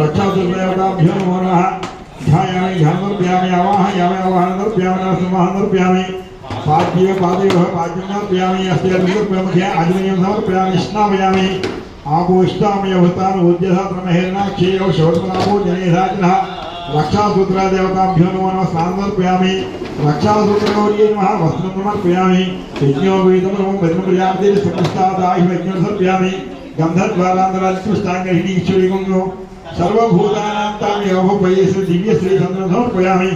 रक्षाभ्यो नम ध्यायामि ध्यानर्प्यामि आवाहयामि आवाहनर्प्यामि पाद्ये पादेवः पाद्यं नर्प्यामि अस्य नृत्प्रमुखे आजनीयं समर्पयामि स्नापयामि आपोष्टामि अभूतान् उद्यसा त्रमहेनाक्षेयौ शौचनाभो जनेधाचिनः रक्षा रक्षासूत्र देवताभ्यो नमो नमः स्नानं समर्पयामि रक्षासूत्रगौर्यै नमः वस्त्रं समर्पयामि। यज्ञोपवीतमृतं वज्रं प्रजापतिः सकस्तादाहि यज्ञं समर्पयामि गन्धर्वालान्तरात्कृष्टाङ्गहिणी ईश्वरीगुङ्गो सर्वभूतानां तां योगोपयेषु दिव्यश्रीचन्द्रं समर्पयामि।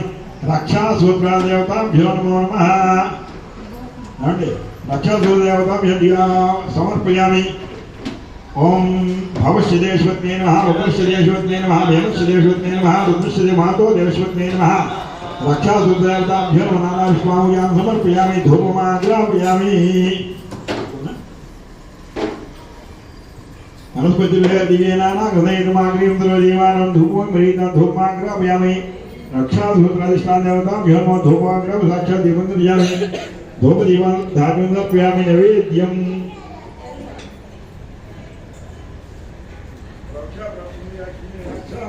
रक्षासूत्रदेवताभ्यो नमो नमः रक्षासूत्रदेवताभ्यो समर्पयामि। ओम भविष्य देशवत्ने नमः भविष्य देशवत्ने नमः भेदस्य देशवत्ने नमः रुद्रस्य देवातो देशवत्ने नमः। रक्षा सूत्रार्थाभ्यो नानाविष्माहुयान् समर्पयामि धूपमाग्रापयामि वनस्पतिभिः दिव्येनाना हृदयतमाग्रीं द्रवदेवानं धूपं गृहीतं धूपमाग्रापयामि। रक्षा सूत्राधिष्ठान देवताभ्यो नमः दिवंद्र जीवान दीपं दीयामि धूपदीपं धार्मिकं प्रयामि नैवेद्यम्।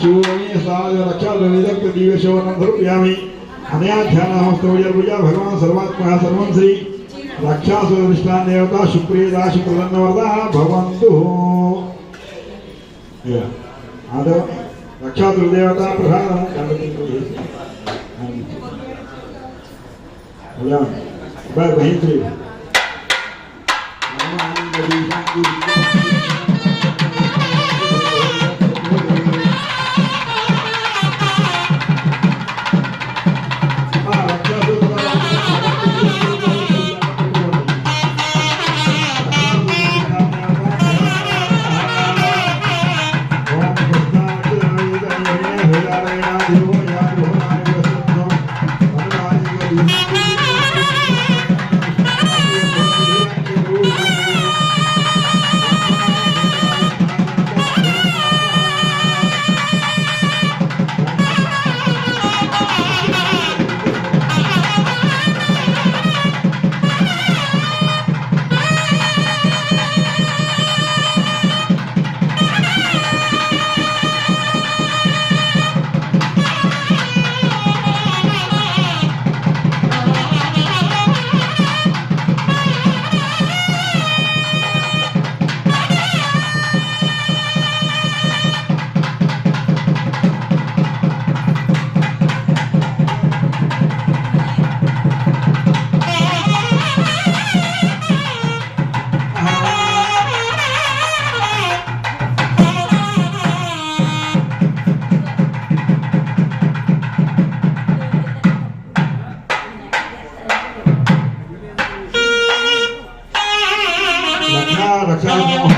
शून्य साय रक्षा ललित दिवेशोनं धृप्यामि अनया ध्यानामस्तोयर्भुजा भगवान् सर्वात्मः सर्वं रक्षा रक्षासुरविष्टान् देवता सुप्रियदा शुक्लन्नवरदा भवन्तु आदौ रक्षातुर्देवता प्रधानं भगवान् Não.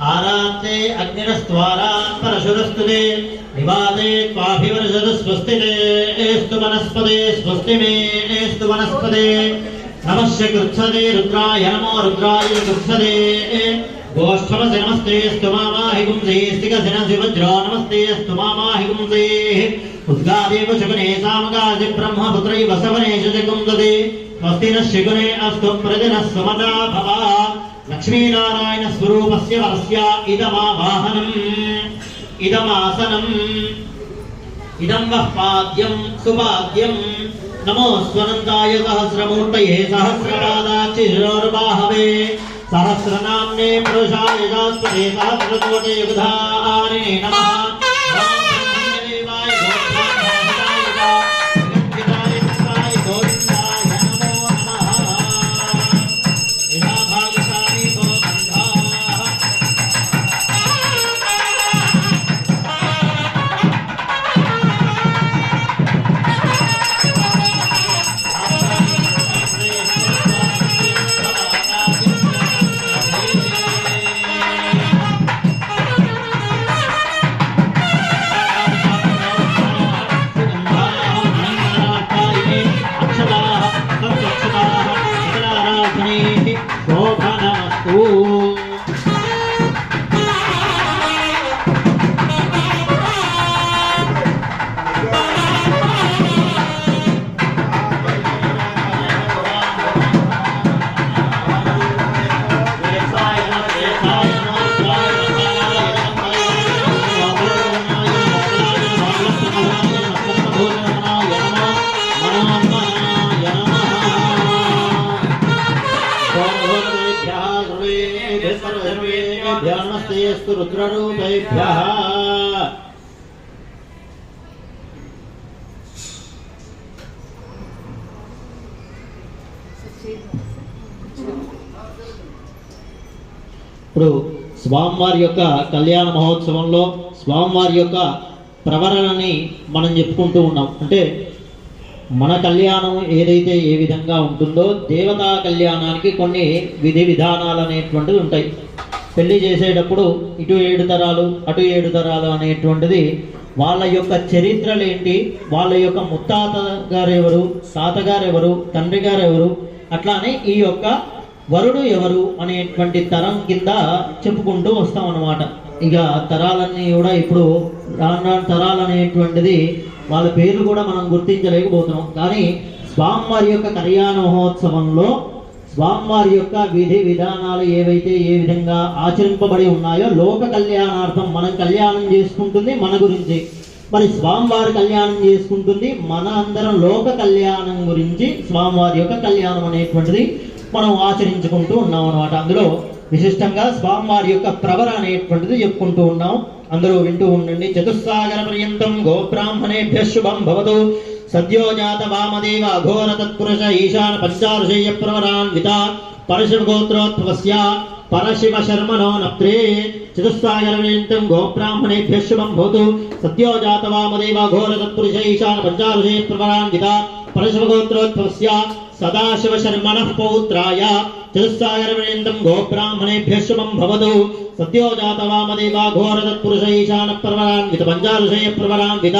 आराते अग्निरस्त्वारा परशुरस्तुदे निवादे त्वाभिवर्षद स्वस्तिते एस्तु वनस्पते स्वस्तिमे एस्तु वनस्पते। नमस्य कृत्सदे रुद्राय नमो रुद्राय कृत्सदे गोष्ठमसि नमस्ते स्तु मामाहि पुंसैः स्तिकसिनसि वज्रो नमस्ते, स्तु मामाहि पुंसैः। उद्गादेव शकुने सामगासि ब्रह्मपुत्रैव सवनेषु च कुन्दते स्वस्ति नः शकुने अस्तु प्रजनः समता भवाः। లక్ష్మీనారాయణ స్వరూపస్య వరస్య ఇదమా వాహనం ఇదమాసనం. ఇదం వః పాద్యం సుపాద్యం. నమో స్వనందాయ సహస్రమూర్తయే సహస్రపాదాచిరోర్బాహవే సహస్రనామ్నే పురుషాయ జాస్పదే సహస్రకోటి యుధానే నమః. రుద్రరూపేభ్యः ఇప్పుడు స్వామివారి యొక్క కళ్యాణ మహోత్సవంలో స్వామివారి యొక్క ప్రవరణని మనం చెప్పుకుంటూ ఉన్నాం అంటే మన కళ్యాణం ఏదైతే ఏ విధంగా ఉంటుందో దేవతా కళ్యాణానికి కొన్ని విధి విధానాలు అనేటువంటివి ఉంటాయి పెళ్ళి చేసేటప్పుడు ఇటు ఏడు తరాలు అటు ఏడు తరాలు అనేటువంటిది వాళ్ళ యొక్క చరిత్రలు ఏంటి? వాళ్ళ యొక్క ముత్తాత గారు ఎవరు తాతగారు ఎవరు తండ్రి గారు ఎవరు అట్లానే ఈ యొక్క వరుడు ఎవరు అనేటువంటి తరం కింద చెప్పుకుంటూ వస్తాం అన్నమాట ఇక తరాలన్నీ కూడా ఇప్పుడు రాను రాను తరాలు అనేటువంటిది వాళ్ళ పేర్లు కూడా మనం గుర్తించలేకపోతున్నాం. కానీ స్వామివారి యొక్క కళ్యాణ మహోత్సవంలో స్వామివారి యొక్క విధి విధానాలు ఏవైతే ఏ విధంగా ఆచరింపబడి ఉన్నాయో లోక కళ్యాణార్థం మనం కళ్యాణం చేసుకుంటుంది మన గురించి. మరి స్వామివారి కళ్యాణం చేసుకుంటుంది మన అందరం లోక కళ్యాణం గురించి స్వామివారి యొక్క కళ్యాణం అనేటువంటిది మనం ఆచరించుకుంటూ ఉన్నాం అనమాట అందులో విశిష్టంగా స్వామివారి యొక్క ప్రవర అనేటువంటిది చెప్పుకుంటూ ఉన్నాం. అందరూ వింటూ ఉండండి. చతుస్సాగర పర్యంతం గోబ్రాహ్మణేభ్య శుభం భవతు. సద్యోజాత వామదేవ అఘోర తత్పురుష ఈశాన పంచారుషేయ ప్రవరాన్విత పరశుభ గోత్రోత్వస్య పరశివ శర్మనో నప్త్రే చతుస్సాగర పర్యంతం గోబ్రాహ్మణేభ్య శుభం భూతు సద్యోజాత వామదేవ అఘోర తత్పురుష ఈశాన పంచారుషేయ ప్రవరాన్విత పరశుభ గోత్రోత్వస్య సదాశివ శర్మణ పౌత్రాయ చతుస్సాగరవరేంద్రం గోబ్రాహ్మణేభ్య శుభం భవతు సద్యో జాత ఘోర తత్పురుష ఈశాన ప్రవరాన్విత పంచారుషయ ప్రవరాన్విత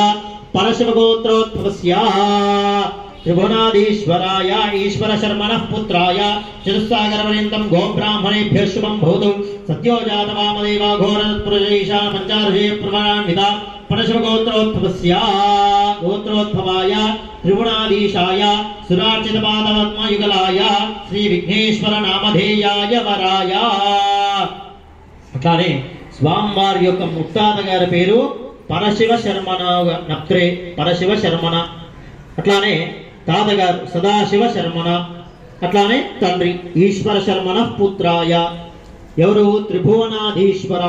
పరశివ గోత్రోద్భవస్య త్రిభువనాధీశ్వరాయ ఈశ్వర శర్మణ పుత్రాయ చతుస్సాగరవరేంద్రం గోబ్రాహ్మణేభ్య శుభం భూతు సద్యో జాత వామదేవా ఘోర తత్పురుష ఈశాన పంచారుషయ ప్రవరాన్విత పరశుభగోత్రోద్భవస్య గోత్రోద్భవాయ త్రిగుణాధీశాయ సురార్చిత పాదపద్మయుగలాయ శ్రీ విఘ్నేశ్వర నామధేయాయ వరాయ అట్లానే స్వామివారి యొక్క ముత్తాత గారి పేరు పరశివ శర్మన నప్త్రే పరశివ శర్మన అట్లానే తాతగారు సదాశివ శర్మన అట్లానే తండ్రి ఈశ్వర శర్మణ పుత్రాయ. ఎవరు? త్రిభువనాధీశ్వర